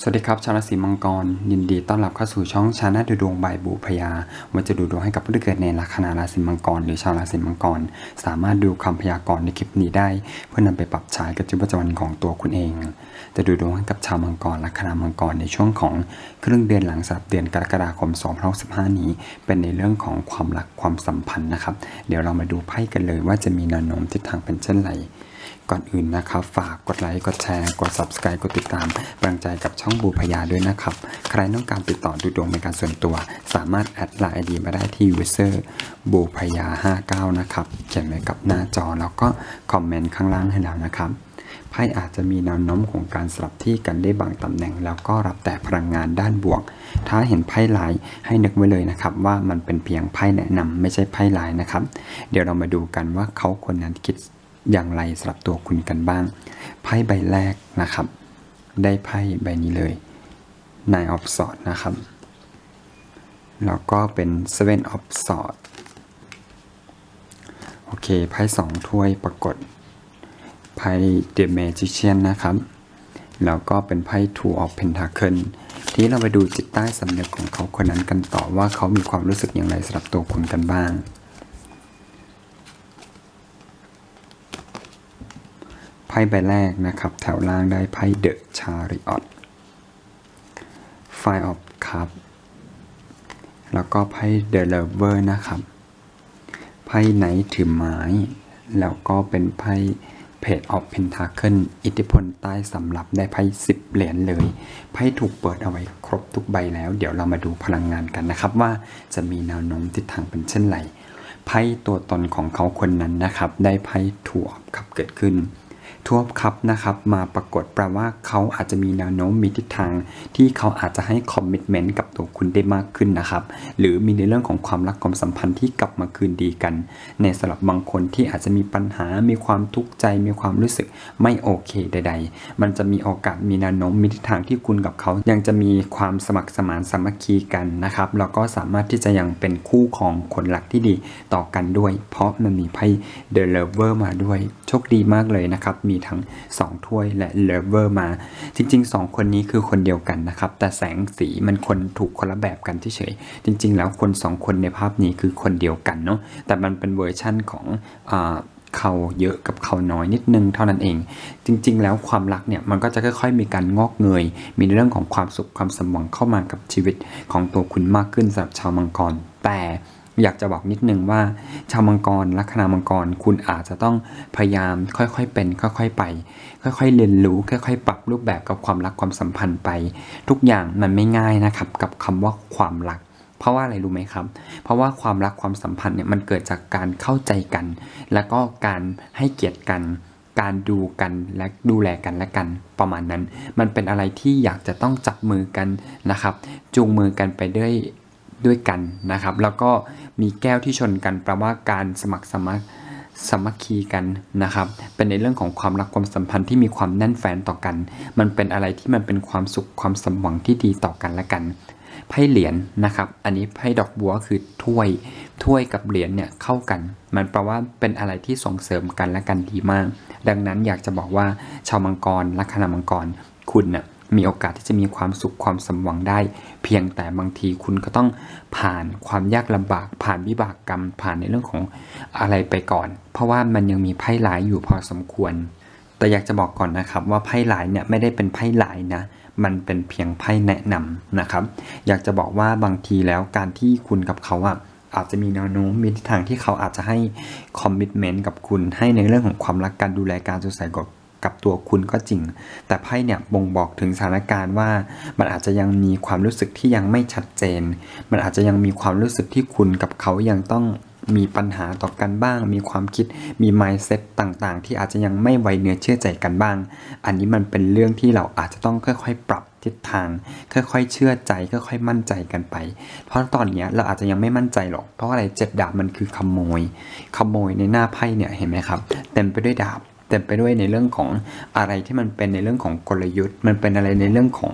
สวัสดีครับชาวราศีมังกร ยินดีต้อนรับเข้าสู่ช่องชาแนลดูดวงบายบุพยาวันจะดูดวงให้กับผู้ที่เกิดในลัคนาราศีมังกร หรือชาวราศีมังกร สามารถดูคำพยากรณ์ในคลิปนี้ได้ เพื่อนำไปปรับใช้กับชีวิตประจำวันของตัวคุณเอง จะดูดวงให้กับชาวมังกรลัคนามังกรในช่วงของครึ่งเดือนหลังสับเดือนกรกฎาคม2065นี้ เป็นในเรื่องของความรักความสัมพันธ์นะครับ เดี๋ยวเรามาดูไพ่กันเลยว่าจะมีแนวโน้มทิศทางเป็นเช่นไร ก่อนอื่นนะครับ ฝากกดไลค์กดแชร์กด subscribe กดติดตามกำลังใจกับช่องบูพยาด้วยนะครับ ใครต้องการติดต่อดูดวงเป็นการส่วนตัว สามารถแอดไลน์ไอดีมาได้ที่ user บูพยา59 นะครับ เขียนไว้กับหน้าจอแล้วก็คอมเมนต์ข้างล่างให้แล้วนะครับไพ่อาจจะมีแนวโน้มของการสลับที่กันได้บางตำแหน่ง แล้วก็รับแต่พลังงานด้านบวก ถ้าเห็นไพ่ลายให้นึกไว้เลยนะครับ ว่ามันเป็นเพียงไพ่แนะนำไม่ใช่ไพ่ลายนะครับ เดี๋ยวเรามาดูกันว่าเขาคนนั้นคิด อย่างไรสำหรับตัวคุณกันบ้าง ไพ่ใบแรกนะครับ ได้ไพ่ใบนี้เลย Nine of Swords นะครับ แล้วก็เป็น Seven of Swords โอเค ไพ่สองถ้วยปรากฏ ไพ่ The Magician นะครับ แล้วก็เป็นไพ่ Two of Pentacle ทีนี้เราไปดูจิตใต้สำนึกของเขาคนนั้นกันต่อว่าเขามีความรู้สึกอย่างไรสำหรับตัวคุณกันบ้าง พ่ใบแรกนะครับ แถวล่างได้ไพ่ The Chariot Five of Cup แล้วก็ไพ่ The Lover นะครับ ไพ่ไหนถือไม้ แล้วก็เป็นไพ่เพจออฟเพนทาเคิลอิทธิพลใต้สำหรับได้ไพ่สิบเหรียญเลย ไพ่ถูกเปิดเอาไว้ครบทุกใบแล้ว เดี๋ยวเรามาดูพลังงานกันนะครับ ว่าจะมีแนวโน้มทิศทางเป็นเช่นไรไพ่ตัวตนของเขาคนนั้นนะครับ ได้ไพ่ถั่วขับเกิดขึ้น ทั่วครับนะครับมาปรากฏแปลว่าเขาอาจจะมีแนวโน้มมีทิศทาง ที่เขาอาจจะให้คอมมิชเมนต์กับตัวคุณได้มากขึ้นนะครับ หรือมีในเรื่องของความรักความสัมพันธ์ที่กลับมาคืนดีกัน ในสำหรับบางคนที่อาจจะมีปัญหา มีความทุกข์ใจ มีความรู้สึกไม่โอเคใด ๆ มันจะมีโอกาสมีแนวโน้มมีทิศทางที่คุณกับเขายังจะมีความสมัครสมานสามัคคีกันนะครับแล้วก็สามารถที่จะยังเป็นคู่ของคนรักที่ดีต่อกันด้วย เพราะมันมีไพ่ The Lover มาด้วยโชคดีมากเลยนะครับมีทั้ง 2 ถ้วยและ Lover มา จริง ๆ 2 คนนี้คือคนเดียวกันนะครับ แต่แสงสีมันคนถูกคนละแบบกันเฉยๆจริง ๆ แล้วคน 2 คนในภาพนี้คือคนเดียวกันเนาะแต่มันเป็นเวอร์ชั่นของเขาเยอะกับเขาน้อยนิดนึงเท่านั้นเอง จริง ๆ แล้วความรักเนี่ยมันก็จะค่อย ๆ มีการงอกเงย มีเรื่องของความสุขความสมหวังเข้ามากับชีวิตของตัวคุณมากขึ้นสำหรับชาวมังกรแต่ อยากจะบอกนิดนึงว่า ชาวมังกรลัคนามังกรคุณอาจจะต้องพยายามค่อยๆเป็น ค่อยๆไป ค่อยๆเรียนรู้ค่อยๆ ปรับรูปแบบกับความรักความสัมพันธ์ไป ทุกอย่างมันไม่ง่ายนะครับกับคำว่าความรัก เพราะว่าอะไรรู้ไหมครับ เพราะว่าความรักความสัมพันธ์เนี่ยมันเกิดจากการเข้าใจกัน แล้วก็การให้เกียรติกันการดูกันและดูแลกันและกันประมาณนั้น มันเป็นอะไรที่อยากจะต้องจับมือกันนะครับ จูงมือกันไปด้วย ด้วยกันนะครับ แล้วก็มีแก้วที่ชนกันแปลว่าการสมัครสมัครสมัคคีกันนะครับ เป็นในเรื่องของความรักความสัมพันธ์ที่มีความแน่นแฟนต่อกัน มันเป็นอะไรที่มันเป็นความสุขความสมหวังที่ดีต่อกันและกันไพ่เหรียญนะครับ อันนี้ไพ่ดอกบัวคือถ้วย ถ้วยกับเหรียญเนี่ยเข้ากัน มันแปลว่าเป็นอะไรที่ส่งเสริมกันและกันดีมาก ดังนั้นอยากจะบอกว่าชาวมังกรลัคนามังกรคุณน่ะ มีโอกาสที่จะมีความสุขความสมหวังได้ เพียงแต่บางทีคุณก็ต้องผ่านความยากลำบากผ่านวิบากกรรมผ่านในเรื่องของอะไรไปก่อน เพราะว่ามันยังมีไพ่หลายอยู่พอสมควร แต่อยากจะบอกก่อนนะครับว่าไพ่หลายเนี่ยไม่ได้เป็นไพ่หลายนะมันเป็นเพียงไพ่แนะนำนะครับ อยากจะบอกว่าบางทีแล้วการที่คุณกับเขาอะอาจจะมีแนวโน้มมีทิศทางที่เขาอาจจะให้คอมมิชเมนต์กับคุณให้ในเรื่องของความรักการดูแลการสดใสกับ กับตัวคุณก็จริง แต่ไพ่เนี่ยบ่งบอกถึงสถานการณ์ว่า มันอาจจะยังมีความรู้สึกที่ยังไม่ชัดเจน มันอาจจะยังมีความรู้สึกที่คุณกับเขายังต้องมีปัญหาต่อกันบ้าง มีความคิด มี mindset ต่างๆ ที่อาจจะยังไม่ไวเนื้อเชื่อใจกันบ้าง อันนี้มันเป็นเรื่องที่เราอาจจะต้องค่อยๆ ปรับทิศทาง ค่อยๆ เชื่อใจ ค่อยๆ มั่นใจกันไป เพราะตอนนี้เราอาจจะยังไม่มั่นใจหรอก เพราะอะไรเจ็ดดาบมันคือขโมย ขโมยในหน้าไพ่เนี่ยเห็นไหมครับ เต็มไปด้วยดาบ เต็มไปด้วยในเรื่องของอะไรที่มันเป็นในเรื่องของกลยุทธ์ มันเป็นอะไรในเรื่องของ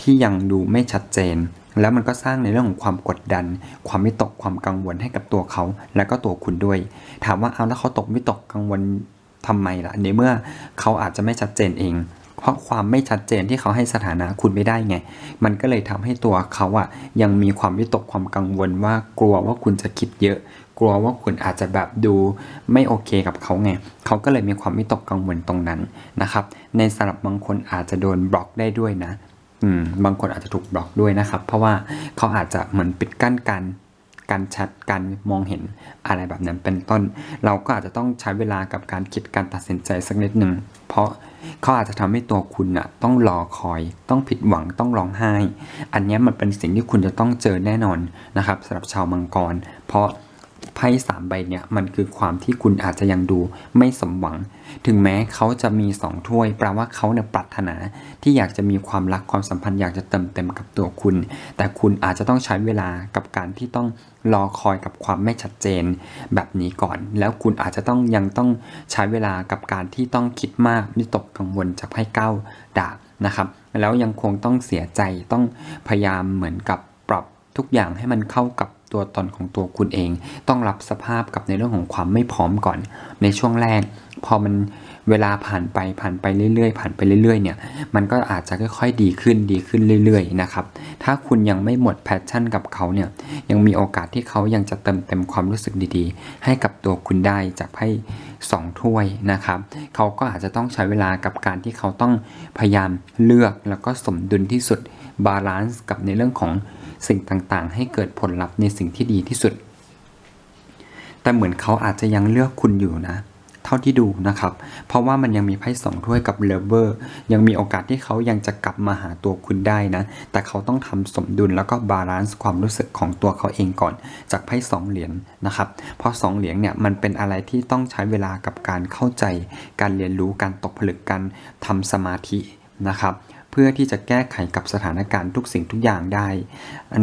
ที่ยังดูไม่ชัดเจน แล้วมันก็สร้างในเรื่องของความกดดัน ความวิตกความกังวลให้กับตัวเขา และก็ตัวคุณด้วย ถามว่าเอาแล้วเขาตกวิตกกังวลทำไมล่ะในเมื่อเขาอาจจะไม่ชัดเจนเอง เพราะความไม่ชัดเจนที่เขาให้สถานะคุณไม่ได้ไง มันก็เลยทำให้ตัวเขาอะยังมีความวิตกความกังวลว่ากลัวว่าคุณจะคิดเยอะ กลัวว่าคุณอาจจะแบบดูไม่โอเคกับเขาไงเขาก็เลยมีความวิตกกังวลตรงนั้นนะครับ ในสำหรับบางคนอาจจะโดนบล็อกได้ด้วยนะอืมบางคนอาจจะถูกบล็อกด้วยนะครับ เพราะว่าเขาอาจจะเหมือนปิดกั้นการการชัดการมองเห็นอะไรแบบนั้นเป็นต้น เราก็อาจจะต้องใช้เวลากับการคิดการตัดสินใจสักนิดหนึ่งเพราะเขาอาจจะทำให้ตัวคุณอะต้องรอคอย ต้องผิดหวังต้องร้องไห้ อันนี้มันเป็นสิ่งที่คุณจะต้องเจอแน่นอนนะครับสำหรับชาวมังกร เพราะ ไพ่สามใบเนี่ยมันคือความที่คุณอาจจะยังดูไม่สมหวัง ถึงแม้เขาจะมีสองถ้วยแปลว่าเขาเนี่ยปรารถนาที่อยากจะมีความรักความสัมพันธ์อยากจะเติมเต็มกับตัวคุณ แต่คุณอาจจะต้องใช้เวลากับการที่ต้องรอคอยกับความไม่ชัดเจน แบบนี้ก่อน แล้วคุณอาจจะต้องยังต้องใช้เวลากับการที่ต้องคิดมากวิตกกังวลจากไพ่เก้าดาบนะครับ แล้วยังคงต้องเสียใจต้องพยายามเหมือนกับปรับทุกอย่างให้มันเข้ากับ ตัวตนของตัวคุณเอง ต้องรับสภาพกับในเรื่องของความไม่พร้อมก่อน ในช่วงแรก พอมันเวลาผ่านไปผ่านไปเรื่อยๆ ผ่านไปเรื่อยๆเนี่ยมันก็อาจจะค่อยๆดีขึ้นดีขึ้นเรื่อยๆนะครับถ้าคุณยังไม่หมดแพชชั่นกับเขาเนี่ยยังมีโอกาสที่เขายังจะเติมเต็มความรู้สึกดีๆ ให้กับตัวคุณได้จากไพ่สองถ้วยนะครับเขาก็อาจจะต้องใช้เวลากับการที่เขาต้องพยายามเลือกแล้วก็สมดุลที่สุดบาลานซ์กับในเรื่องของ สิ่งต่างๆ ให้เกิดผลลัพธ์ในสิ่งที่ดีที่สุด แต่เหมือนเขาอาจจะยังเลือกคุณอยู่นะ เท่าที่ดูนะครับ เพราะว่ามันยังมีไพ่สองถ้วยกับเลเวอร์ยังมีโอกาสที่เขายังจะกลับมาหาตัวคุณได้นะ แต่เขาต้องทำสมดุลแล้วก็บาลานซ์ความรู้สึกของตัวเขาเองก่อน จากไพ่สองเหรียญนะครับ เพราะสองเหรียญเนี่ยมันเป็นอะไรที่ต้องใช้เวลากับการเข้าใจ การเรียนรู้การตกผลึกการทำสมาธินะครับ เพื่อที่จะแก้ไขกับสถานการณ์ทุกสิ่งทุกอย่างได้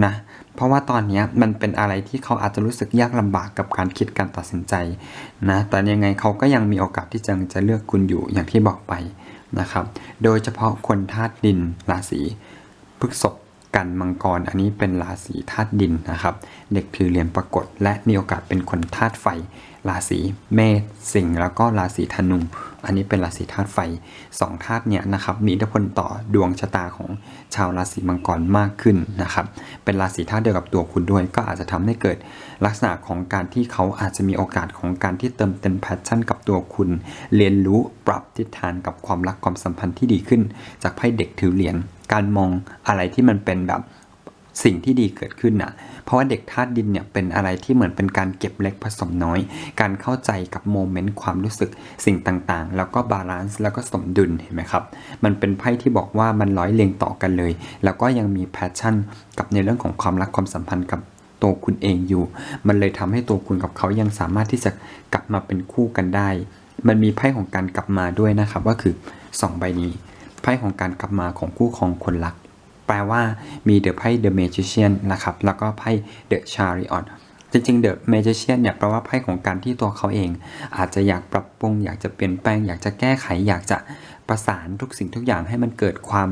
นะเพราะว่าตอนนี้มันเป็นอะไรที่เขาอาจจะรู้สึกยากลำบากกับการคิดการตัดสินใจนะแต่ยังไงเขาก็ยังมีโอกาสที่จะจะเลือกคุณอยู่อย่างที่บอกไปนะครับ โดยเฉพาะคนธาตุดินราศีพฤษภกันมังกรอันนี้เป็นราศีธาตุดินนะครับ เด็กผิวเหรียญปรากฏและมีโอกาสเป็นคนธาตุไฟราศีเมษสิงห์แล้วก็ราศีธนู อันนี้เป็นราศีธาตุไฟสองธาตุเนี่ยนะครับมีอิทธิพลต่อดวงชะตาของชาวราศีมังกรมากขึ้นนะครับ เป็นราศีธาตุเดียวกับตัวคุณด้วย ก็อาจจะทำให้เกิดลักษณะของการที่เขาอาจจะมีโอกาสของการที่เติมเต็มแพชชั่นกับตัวคุณ เรียนรู้ปรับทิศทางกับความรักความสัมพันธ์ที่ดีขึ้น จากไพ่เด็กถือเหรียญการมองอะไรที่มันเป็นแบบ สิ่งที่ดีเกิดขึ้นน่ะ เพราะว่าเด็กธาตุดินเนี่ยเป็นอะไรที่เหมือนเป็นการเก็บเล็กผสมน้อย การเข้าใจกับโมเมนต์ความรู้สึกสิ่งต่างๆ แล้วก็บาลานซ์แล้วก็สมดุลเห็นไหมครับ มันเป็นไพ่ที่บอกว่ามันร้อยเรียงต่อกันเลย แล้วก็ยังมีแพชชั่น กับในเรื่องของความรักความสัมพันธ์กับตัวคุณเองอยู่ มันเลยทำให้ตัวคุณกับเขายังสามารถที่จะกลับมาเป็นคู่กันได้ มันมีไพ่ของการกลับมาด้วยนะครับว่าคือสองใบนี้ ไพ่ของการกลับมาของคู่ของคนรัก แปลว่ามี The ไพ่ The Magician นนะครับ แล้วก็ไพ่ The Chariot จริงๆ The Magician เนี่ยแปลว่าไพ่ของการที่ตัวเขาเอง อาจจะอยากปรับปรุง อยากจะเปลี่ยนแปลง อยากจะแก้ไข อยากจะประสานทุกสิ่งทุกอย่างให้มันเกิดความ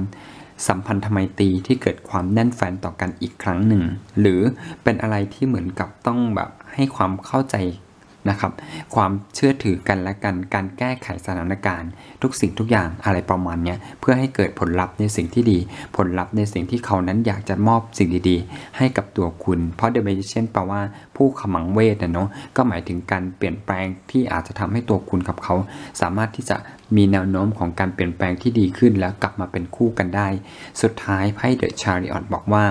สัมพันธไมตรีที่เกิดความแน่นแฟนต่อกันอีกครั้งหนึ่ง หรือเป็นอะไรที่เหมือนกับต้องแบบให้ความเข้าใจ นะครับ ความเชื่อถือกันและกัน การแก้ไขสถานการณ์ ทุกสิ่งทุกอย่างอะไรประมาณนี้เพื่อให้เกิดผลลัพธ์ในสิ่งที่ดี ผลลัพธ์ในสิ่งที่เขานั้นอยากจะมอบสิ่งดีๆ ให้กับตัวคุณ เพราะ The Magician แปลว่าผู้ขมังเวทนะเนาะก็หมายถึงการเปลี่ยนแปลงที่อาจจะทำให้ตัวคุณกับเขา สามารถที่จะมีแนวโน้มของการเปลี่ยนแปลงที่ดีขึ้น แล้วกลับมาเป็นคู่กันได้ สุดท้ายไพ่ The Chariot บอกว่า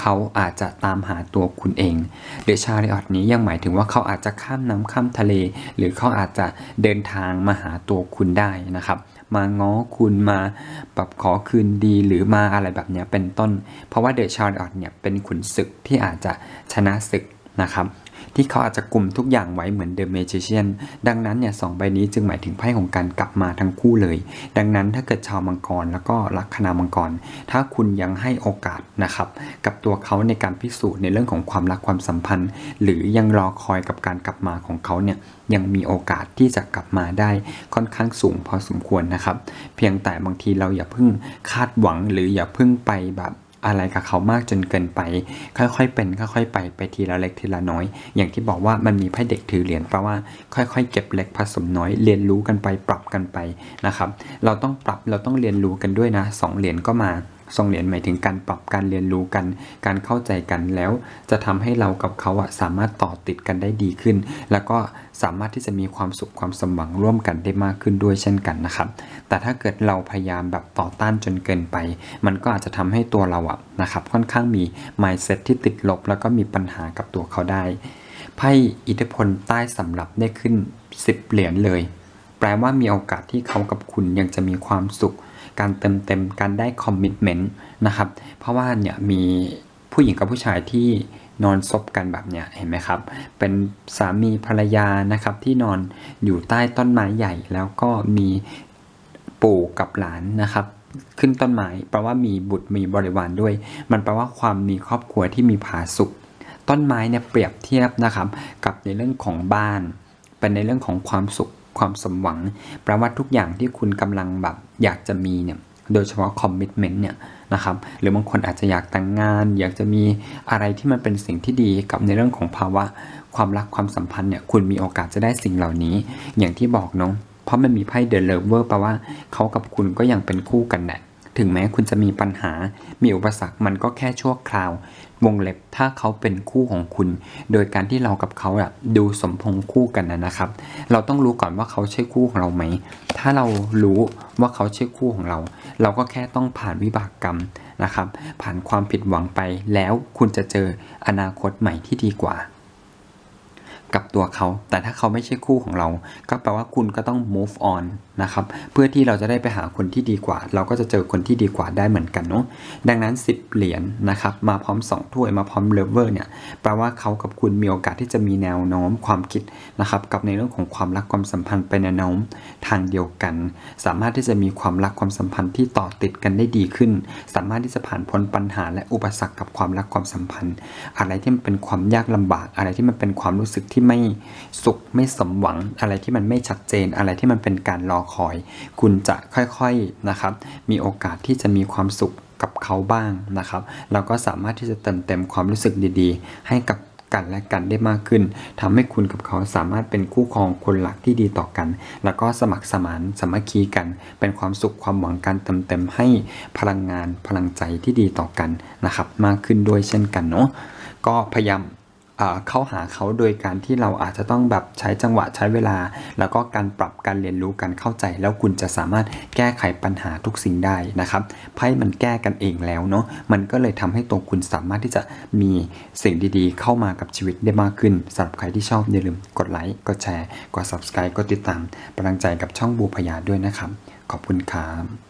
เขาอาจจะตามหาตัวคุณเองเดชาริออตนี้ยังหมายถึงว่าเขาอาจจะข้ามน้ำข้ามทะเล หรือเขาอาจจะเดินทางมาหาตัวคุณได้นะครับ มาง้อคุณมาปรับขอคืนดีหรือมาอะไรแบบนี้เป็นต้น เพราะว่าเดชาริออตเนี่ยเป็นขุนศึกที่อาจจะชนะศึกนะครับ ที่เขาอาจจะกลุ่มทุกอย่างไว้เหมือนเดอะเมจิเชียนดังนั้นเนี่ยสองใบนี้จึงหมายถึงไพ่ของการกลับมาทั้งคู่เลย ดังนั้นถ้าเกิดชาวมังกรแล้วก็ลัคนามังกร ถ้าคุณยังให้โอกาสนะครับกับตัวเขาในการพิสูจน์ในเรื่องของความรักความสัมพันธ์ หรือยังรอคอยกับการกลับมาของเขาเนี่ยยังมีโอกาสที่จะกลับมาได้ค่อนข้างสูงพอสมควรนะครับ เพียงแต่บางทีเราอย่าเพิ่งคาดหวังหรืออย่าเพิ่งไปแบบ อะไรกับเขามากจนเกินไป ค่อยๆเป็นค่อยๆไปไปทีละเล็กทีละน้อย อย่างที่บอกว่ามันมีไพ่เด็กถือเหรียญแปลว่าค่อยๆ เก็บเล็กผสมน้อย เรียนรู้กันไปปรับกันไปนะครับ เราต้องปรับเราต้องเรียนรู้กันด้วยนะสองเหรียญก็มา สองเหรียญหมายถึงการปรับการเรียนรู้กัน การเข้าใจกันแล้วจะทำให้เรากับเขาอะสามารถต่อติดกันได้ดีขึ้น แล้วก็สามารถที่จะมีความสุขความสมหวังร่วมกันได้มากขึ้นด้วยเช่นกันนะครับ แต่ถ้าเกิดเราพยายามแบบต่อต้านจนเกินไป มันก็อาจจะทำให้ตัวเราอะนะครับค่อนข้างมี mindset ที่ติดลบ แล้วก็มีปัญหากับตัวเขาได้ไพ่อิทธิพลใต้สำรับได้ขึ้น 10 เหรียญเลย แปลว่ามีโอกาสที่เขากับคุณยังจะมีความสุข การเติมเต็มการได้คอมมิชเมนต์นะครับ เพราะว่าเนี่ยมีผู้หญิงกับผู้ชายที่นอนซบกันแบบเนี้ยเห็นไหมครับ เป็นสามีภรรยานะครับที่นอนอยู่ใต้ต้นไม้ใหญ่ แล้วก็มีปู่กับหลานนะครับ ขึ้นต้นไม้แปลว่ามีบุตรมีบริวารด้วย มันแปลว่าความมีครอบครัวที่มีผาสุกต้นไม้เนี่ยเปรียบเทียบนะครับ กับในเรื่องของบ้าน เป็นในเรื่องของความสุข ความสมหวังแปลว่าทุกอย่างที่คุณกำลังแบบอยากจะมีเนี่ยโดยเฉพาะคอมมิชเมนต์เนี่ยนะครับหรือบางคนอาจจะอยากแต่งงาน อยากจะมีอะไรที่มันเป็นสิ่งที่ดีกับในเรื่องของภาวะความรักความสัมพันธ์เนี่ยคุณมีโอกาสจะได้สิ่งเหล่านี้ อย่างที่บอกเนาะเพราะมันมีไพ่เด e เลเวอร์แปลว่าเขากับคุณก็ยังเป็นคู่กันแหละถึงแม้คุณจะมีปัญหา มีอุปสรรคมันก็แค่ชั่วคราว วงเล็บถ้าเขาเป็นคู่ของคุณ โดยการที่เรากับเขาอะดูสมพงษ์คู่กันนะครับ เราต้องรู้ก่อนว่าเขาใช่คู่ของเราไหม ถ้าเรารู้ว่าเขาใช่คู่ของเรา เราก็แค่ต้องผ่านวิบากกรรมนะครับ ผ่านความผิดหวังไปแล้วคุณจะเจออนาคตใหม่ที่ดีกว่า กับตัวเขา แต่ถ้าเขาไม่ใช่คู่ของเรา ก็แปลว่าคุณก็ต้อง move on นะครับ เพื่อที่เราจะได้ไปหาคนที่ดีกว่า เราก็จะเจอคนที่ดีกว่าได้เหมือนกันเนาะดังนั้น 10 เหรียญนะครับมาพร้อม 2 ถ้วยมาพร้อมเลเวอร์เนี่ยแปลว่าเขากับคุณมีโอกาสที่จะมีแนวโน้มความคิดนะครับกับในเรื่องของความรักความสัมพันธ์ไปแนวโน้มทางเดียวกัน สามารถที่จะมีความรักความสัมพันธ์ที่ต่อติดกันได้ดีขึ้น สามารถที่จะผ่านพ้นปัญหาและอุปสรรคกับความรักความสัมพันธ์ อะไรที่มันเป็นความยากลำบาก อะไรที่มันเป็นความรู้สึกที่ไม่สุขไม่สมหวัง อะไรที่มันไม่ชัดเจน อะไรที่มันเป็นการรอคอย คุณจะค่อยๆนะครับ มีโอกาสที่จะมีความสุขกับเขาบ้างนะครับแล้วก็สามารถที่จะเติมเต็มความรู้สึกดีๆ ให้กับกันและกันได้มากขึ้นทำให้คุณกับเขาสามารถเป็นคู่ครองคนหลักที่ดีต่อกัน แล้วก็สมัครสมานสามัคคีกัน เป็นความสุขความหวังการเติมเต็มให้พลังงานพลังใจที่ดีต่อกันนะครับ มากขึ้นด้วยเช่นกันเนาะก็พยายาม เข้าหาเขาโดยการที่เราอาจจะต้องแบบใช้จังหวะใช้เวลา แล้วก็การปรับการเรียนรู้การเข้าใจ แล้วคุณจะสามารถแก้ไขปัญหาทุกสิ่งได้นะครับไพ่มันแก้กันเองแล้วเนาะมันก็เลยทำให้ตัวคุณสามารถที่จะมีสิ่งดีๆ เข้ามากับชีวิตได้มากขึ้นสำหรับใครที่ชอบอย่าลืมกดไลค์กดแชร์กด subscribe กดติดตามป็นกำลังใจกับช่องบูพยาด้วยนะครับ ขอบคุณครับ